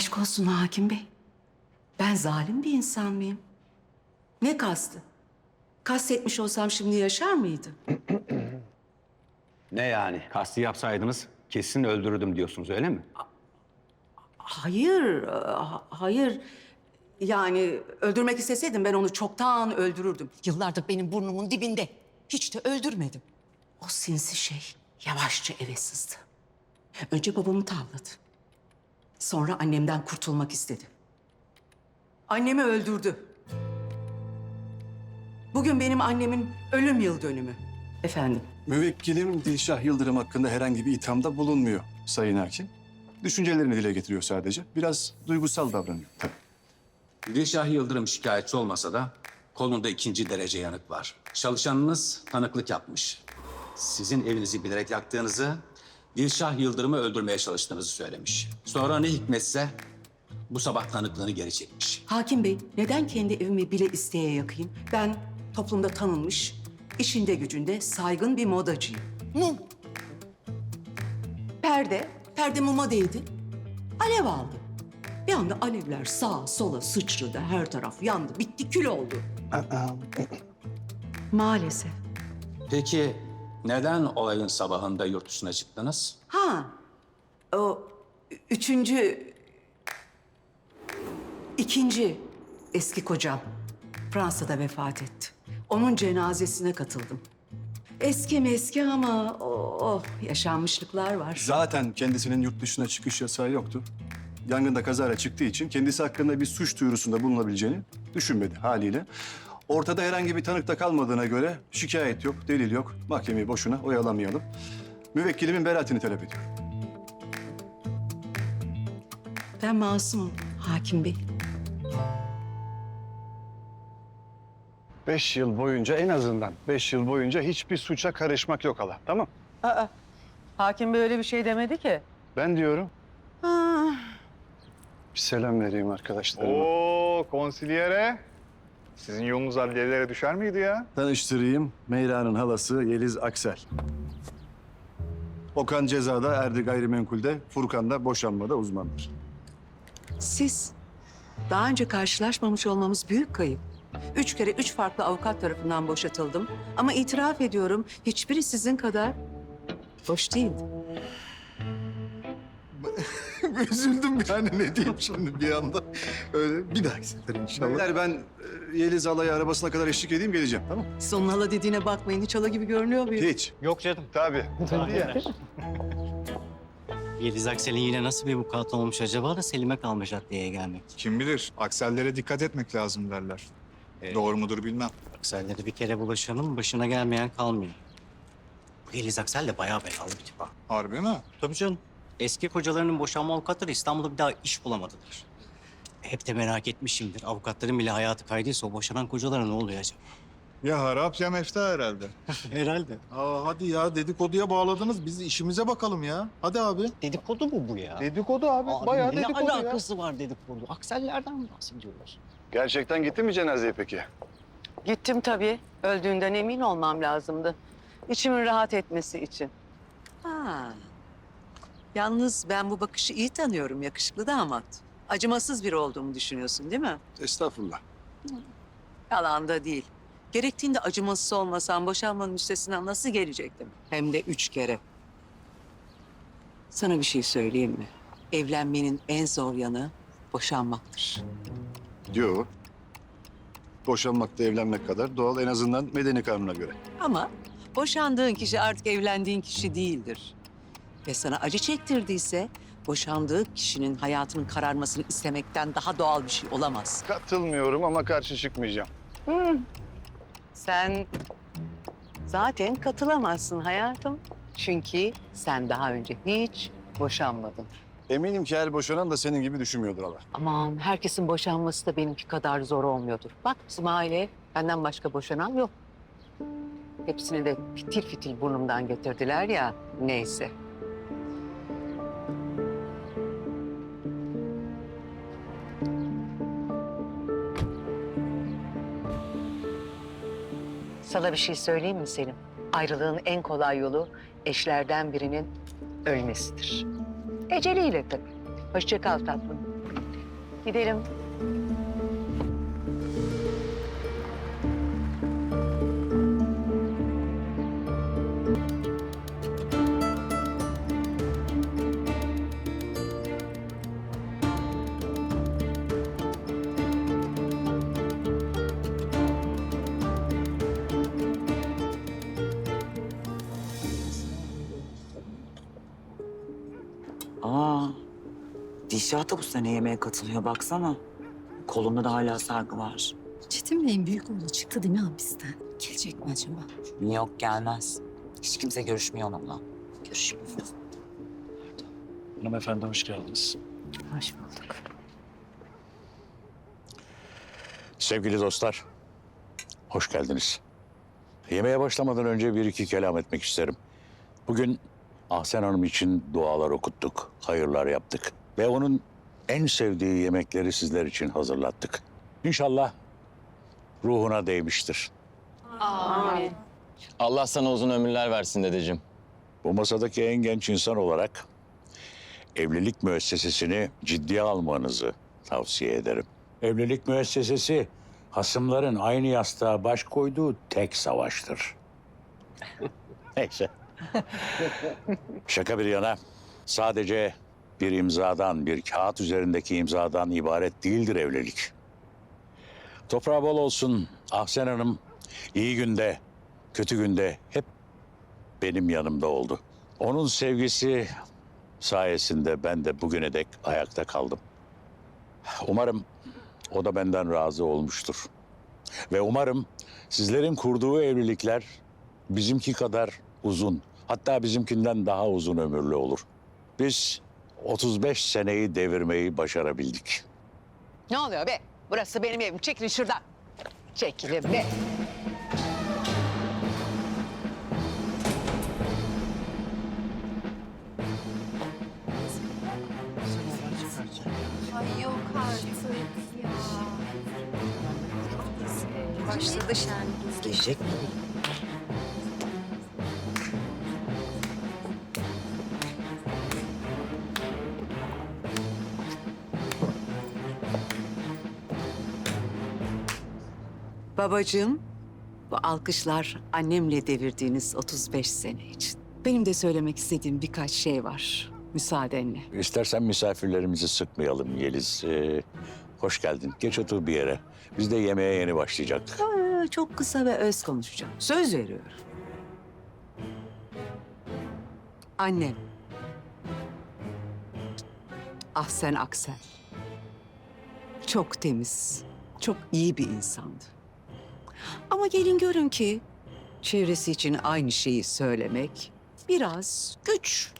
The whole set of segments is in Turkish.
Aşk olsun hakim bey. Ben zalim bir insan mıyım? Ne kastı? Kastetmiş olsam şimdi yaşar mıydı? Ne yani? Kasti yapsaydınız kesin öldürürdüm diyorsunuz öyle mi? Hayır, e, ha- hayır. Yani öldürmek isteseydim ben onu çoktan öldürürdüm. Yıllardır benim burnumun dibinde. Hiç de öldürmedim. O sinsi şey yavaşça eve sızdı. Önce babamı tavladı. Sonra annemden kurtulmak istedi. Annemi öldürdü. Bugün benim annemin ölüm yıl dönümü. Efendim, Müvekkilim Dilşah Yıldırım hakkında herhangi bir ithamda bulunmuyor Sayın Hakim. Düşüncelerini dile getiriyor sadece. Biraz duygusal davranıyor tabii. Dilşah Yıldırım şikayetçi olmasa da kolunda ikinci derece yanık var. Çalışanınız tanıklık yapmış. Sizin evinizi bilerek yaktığınızı, Dilşah Yıldırım'ı öldürmeye çalıştığınızı söylemiş. Sonra ne hikmetse bu sabah tanıklığını geri çekmiş. Hakim Bey, neden kendi evimi bile isteye yakayım? Ben toplumda tanınmış, işinde gücünde saygın bir modacıyım. Mum. Perde, perde muma değdi. Alev aldı. Bir anda alevler sağa sola sıçradı, her taraf yandı, bitti, kül oldu. Maalesef. Peki neden olayın sabahında yurt dışına çıktınız? Ha, o üçüncü, ikinci eski kocam Fransa'da vefat etti. Onun cenazesine katıldım. Eski meski ama oh, yaşanmışlıklar var. Zaten kendisinin yurt dışına çıkış yasağı yoktu. Yangında kazara çıktığı için kendisi hakkında bir suç duyurusunda bulunabileceğini düşünmedi haliyle. Ortada herhangi bir tanık da kalmadığına göre şikayet yok, delil yok. Mahkemeyi boşuna oyalamayalım. Müvekkilimin beraatini talep ediyorum. Ben masumum hakim bey. Beş yıl boyunca en azından beş yıl boyunca hiçbir suça karışmak yok hala. Tamam. Aa, hakim bey öyle bir şey demedi ki. Ben diyorum. Ha, Bir selam vereyim arkadaşlarıma. Oo konsilyere. Sizin yolunuz adliyelere düşer miydi ya? Tanıştırayım. Meyra'nın halası Yeliz Aksel. Okan cezada, Erdi gayrimenkulde, Furkan da boşanmada uzmandır. Siz daha önce karşılaşmamış olmamız büyük kayıp. Üç kere üç farklı avukat tarafından boşatıldım. Ama itiraf ediyorum hiçbiri sizin kadar hoş değildi. Üzüldüm yani ne diyeyim şimdi bir anda. Öyle bir dahaki sefer inşallah. Beyler ben e, Yeliz Alay'a arabasına kadar eşlik edeyim geleceğim tamam mı? Siz onun hala dediğine bakmayın. Hiç hala gibi görünüyor muyum? Hiç. Yok canım. Tabii. Tabii ya. Yeliz Aksel'in yine nasıl bir vukuat olmuş acaba da Selim'e kalmış adliyeye gelmek. Kim bilir aksellere dikkat etmek lazım derler. Doğru mudur bilmem. Aksel'lere bir kere bulaşanın başına gelmeyen kalmıyor. Bu Yeliz Aksel de bayağı belalı bir tip ha. Harbi mi? Tabii canım. Eski kocalarının boşanma avukatları İstanbul'da bir daha iş bulamadılar. Hep de merak etmişimdir. Avukatların bile hayatı kaydıysa o boşanan kocalara ne oluyor acaba? Ya harap ya mefta herhalde. Herhalde. Aa, hadi ya dedikoduya bağladınız. Biz işimize bakalım ya. Hadi abi. Dedikodu mu bu ya? Dedikodu abi. Abi Bayağı ne dedikodu ya. alakası var dedikodu? Aksellerden mi bahsediyorlar? Gerçekten gitti mi cenazeye peki? gittim tabii. Öldüğünden emin olmam lazımdı. İçimin rahat etmesi için. Ha. Yalnız ben bu bakışı iyi tanıyorum yakışıklı damat. Acımasız biri olduğumu düşünüyorsun değil mi? Estağfurullah. Yalan da değil. Gerektiğinde acımasız olmasam boşanmanın üstesinden nasıl gelecektim? Hem de üç kere. Sana bir şey söyleyeyim mi? Evlenmenin en zor yanı boşanmaktır. Yok. Boşanmak da evlenmek kadar doğal en azından medeni kanuna göre. Ama boşandığın kişi artık evlendiğin kişi değildir. Ve sana acı çektirdiyse boşandığı kişinin hayatının kararmasını istemekten daha doğal bir şey olamaz. Katılmıyorum ama karşı çıkmayacağım. Sen zaten katılamazsın hayatım. Çünkü sen daha önce hiç boşanmadın. Eminim ki her boşanan da senin gibi düşünmüyordur Allah. Aman herkesin boşanması da benimki kadar zor olmuyordur. Bak bizim aile benden başka boşanan yok. Hepsini de fitil fitil burnumdan getirdiler ya neyse. Sana bir şey söyleyeyim mi Selim? Ayrılığın en kolay yolu eşlerden birinin ölmesidir. Eceliyle tabii. Hoşça kal tatlım. gidelim. Bu sene yemeğe katılıyor baksana. Kolunda da hala sargı var. Çetin Bey'in büyük oğlu çıktı değil mi hapisten? Gelecek mi acaba? Yok gelmez. Hiç kimse görüşmüyor onunla. Görüşmüyor. Hanımefendi hoş geldiniz. Hoş bulduk. Sevgili dostlar, hoş geldiniz. Yemeğe başlamadan önce bir iki kelam etmek isterim. Bugün Ahsen Hanım için dualar okuttuk, hayırlar yaptık. Ve onun en sevdiği yemekleri sizler için hazırlattık. İnşallah ruhuna değmiştir. Allah sana uzun ömürler versin dedeciğim. Bu masadaki en genç insan olarak evlilik müessesesini ciddiye almanızı tavsiye ederim. Evlilik müessesesi hasımların aynı yastığa baş koyduğu tek savaştır. Neyse. Şaka bir yana sadece bir imzadan, bir kağıt üzerindeki imzadan ibaret değildir evlilik. Toprağı bol olsun Ahsen Hanım iyi günde, kötü günde hep benim yanımda oldu. Onun sevgisi sayesinde ben de bugüne dek ayakta kaldım. Umarım o da benden razı olmuştur. Ve umarım sizlerin kurduğu evlilikler bizimki kadar uzun, hatta bizimkinden daha uzun ömürlü olur. Biz 35 seneyi devirmeyi başarabildik. Ne oluyor be? Burası benim evim. Çekilin şuradan. Çekilin be. Ay yok artık ya. Başladı şen. Gelecek mi? Babacığım, bu alkışlar annemle devirdiğiniz 35 sene için. Benim de söylemek istediğim birkaç şey var. Müsaadenle. İstersen misafirlerimizi sıkmayalım Yeliz. Ee, hoş geldin. Geç otur bir yere. Biz de yemeğe yeni başlayacaktık. Aa, çok kısa ve öz konuşacağım. Söz veriyorum. Annem. Ahsen Aksel. Çok temiz, çok iyi bir insandı. Ama gelin görün ki çevresi için aynı şeyi söylemek biraz güç.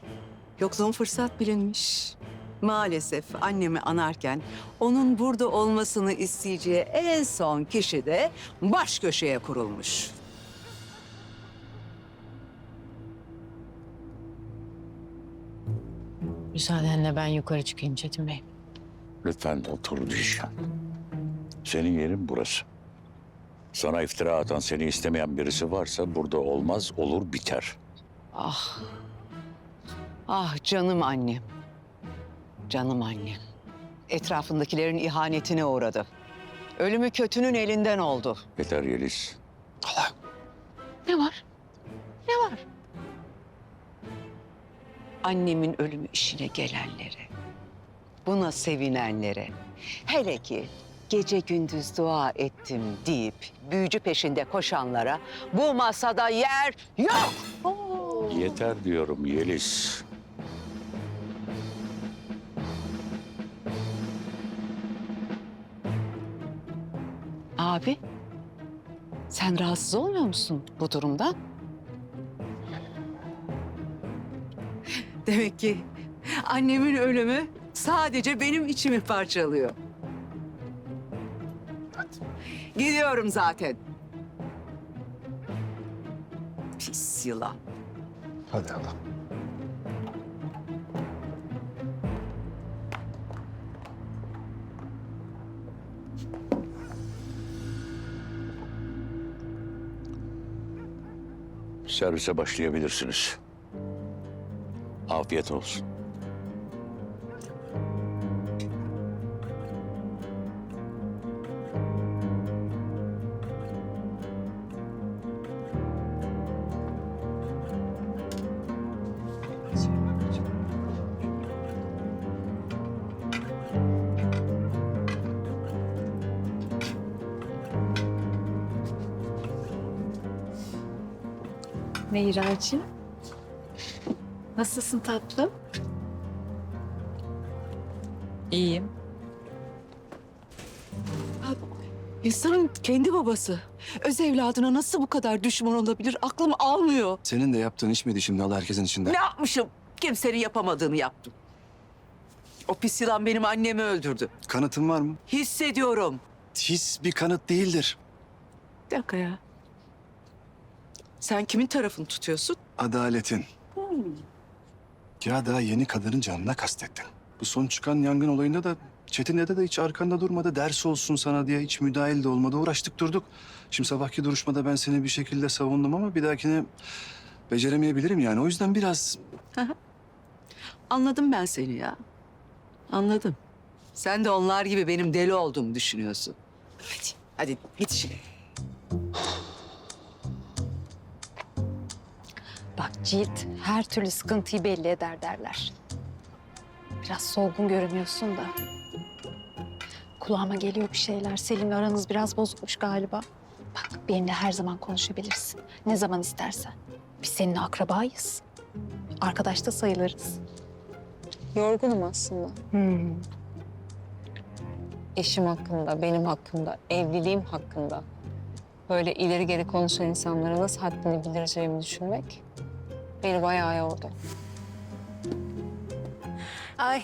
Yokluğun fırsat bilinmiş. Maalesef annemi anarken onun burada olmasını isteyeceği en son kişi de baş köşeye kurulmuş. Müsaadenle ben yukarı çıkayım Çetin Bey. Lütfen otur Dişan. Senin yerin burası. Sana iftira atan, seni istemeyen birisi varsa burada olmaz, olur biter. Ah. Ah canım annem. Canım annem. Etrafındakilerin ihanetine uğradı. Ölümü kötünün elinden oldu. Yeter Yeliz. Ne var? Ne var? Annemin ölümü işine gelenlere, buna sevinenlere, hele ki gece gündüz dua ettim deyip büyücü peşinde koşanlara bu masada yer yok. Yeter diyorum Yeliz. Abi, sen rahatsız olmuyor musun bu durumdan? Demek ki annemin ölümü sadece benim içimi parçalıyor. Gidiyorum zaten. Pis yılan. Hadi Allah. Servise başlayabilirsiniz. Afiyet olsun. Meyracığım. Nasılsın tatlım? İyiyim. İnsanın kendi babası. Öz evladına nasıl bu kadar düşman olabilir? Aklım almıyor. Senin de yaptığın iş miydi şimdi Allah herkesin içinde? Ne yapmışım? Kimsenin yapamadığını yaptım. O pis yılan benim annemi öldürdü. Kanıtın var mı? Hissediyorum. His bir kanıt değildir. Bir dakika ya. Sen kimin tarafını tutuyorsun? Adaletin. Ya daha yeni kadının canına kastettin. Bu son çıkan yangın olayında da Çetin dede de hiç arkanda durmadı. Ders olsun sana diye hiç müdahil de olmadı. Uğraştık durduk. Şimdi sabahki duruşmada ben seni bir şekilde savundum ama bir dahakine beceremeyebilirim yani. O yüzden biraz Anladım ben seni ya. Anladım. Sen de onlar gibi benim deli olduğumu düşünüyorsun. Hadi, hadi git işine. Bak cilt her türlü sıkıntıyı belli eder derler. Biraz solgun görünüyorsun da. Kulağıma geliyor bir şeyler. Selim'le aranız biraz bozukmuş galiba. Bak benimle her zaman konuşabilirsin. Ne zaman istersen. Biz seninle akrabayız. Arkadaş da sayılırız. Yorgunum aslında. Hmm. Eşim hakkında, benim hakkında, evliliğim hakkında. Böyle ileri geri konuşan insanlara nasıl haddini bildireceğimi düşünmek beni bayağı yordu. Ay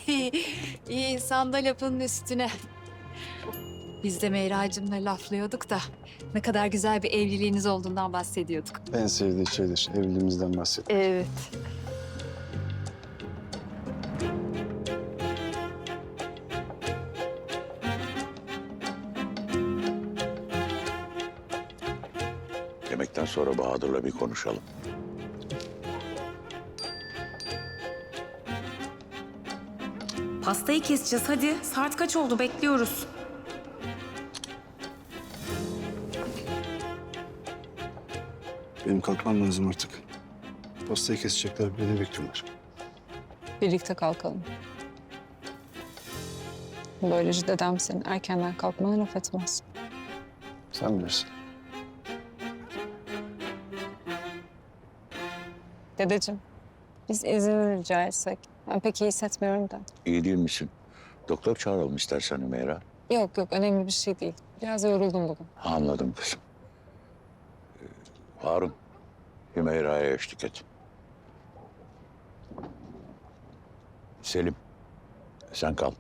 iyi insan da lafının üstüne. Biz de Meyra'cığımla laflıyorduk da ne kadar güzel bir evliliğiniz olduğundan bahsediyorduk. en sevdiği şeydir. Evliliğimizden bahset. Evet. Yemekten sonra Bahadır'la bir konuşalım. Pastayı keseceğiz hadi. Saat kaç oldu bekliyoruz. Benim kalkmam lazım artık. Pastayı kesecekler. Beni bekliyorlar. Birlikte kalkalım. Böylece dedem senin erkenden kalkmana laf etmez. Sen bilirsin. Dedeciğim, biz izin rica etsek. Ben pek iyi hissetmiyorum da. İyi değil misin? Doktor çağıralım istersen Hümeyra. Yok yok önemli bir şey değil. Biraz yoruldum bugün. Anladım kızım. Ee, Harun, Hümeyra'ya eşlik et. Selim, sen kal.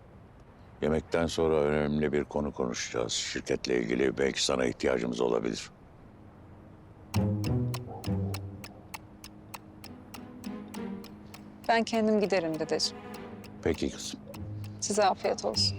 Yemekten sonra önemli bir konu konuşacağız. Şirketle ilgili belki sana ihtiyacımız olabilir. Ben kendim giderim dedeciğim. Peki kızım. Size afiyet olsun.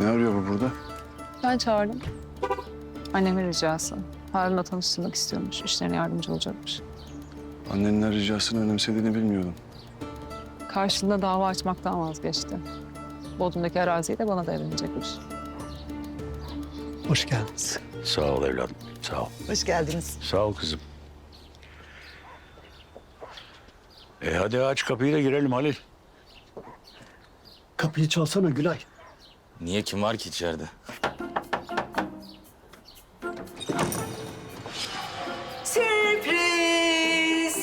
Ne arıyor bu burada? Ben çağırdım. Annemin ricası. Harun'la tanıştırmak istiyormuş. İşlerine yardımcı olacakmış. Annenin ricasını önemsediğini bilmiyordum. Karşılığında dava açmaktan vazgeçti. Bodrum'daki araziyi de bana devrilecekmiş. Hoş geldiniz. Sağ ol evladım, sağ ol. Hoş geldiniz. Sağ ol kızım. E hadi aç kapıyı da girelim Halil. Kapıyı çalsana Gülay. Niye kim var ki içeride? Sürpriz!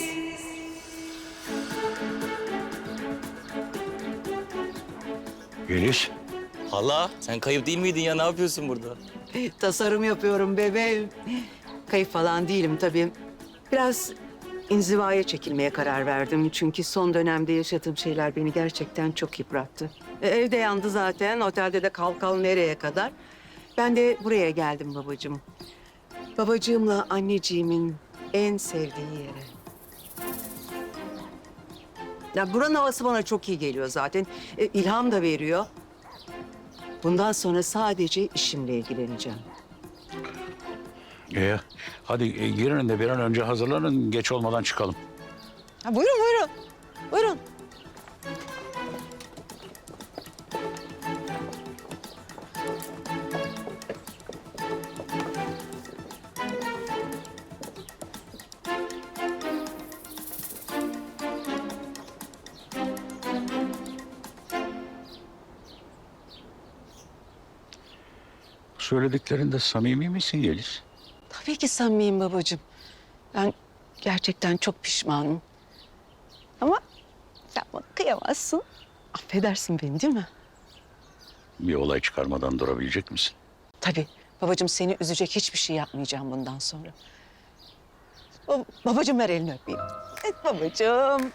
Yeliz, Hala sen kayıp değil miydin ya ne yapıyorsun burada? Tasarım yapıyorum bebeğim. Kayıp falan değilim tabii. Biraz inzivaya çekilmeye karar verdim. Çünkü son dönemde yaşadığım şeyler beni gerçekten çok yıprattı. E, evde yandı zaten, otelde de kal kal nereye kadar. Ben de buraya geldim babacığım. Babacığımla anneciğimin en sevdiği yere. Ya buranın havası bana çok iyi geliyor zaten. E, ilham da veriyor. Bundan sonra sadece işimle ilgileneceğim. e, hadi e, girin de bir an önce hazırlanın, geç olmadan çıkalım. Ha, buyurun buyurun. Buyurun. Söylediklerinde samimi misin Yeliz? Tabii ki samimiyim babacığım. Ben gerçekten çok pişmanım. Ama sen bana kıyamazsın. Affedersin beni değil mi? Bir olay çıkarmadan durabilecek misin? Tabii. Babacığım seni üzecek hiçbir şey yapmayacağım bundan sonra. Ba- babacığım ver elini öpeyim. Evet babacığım.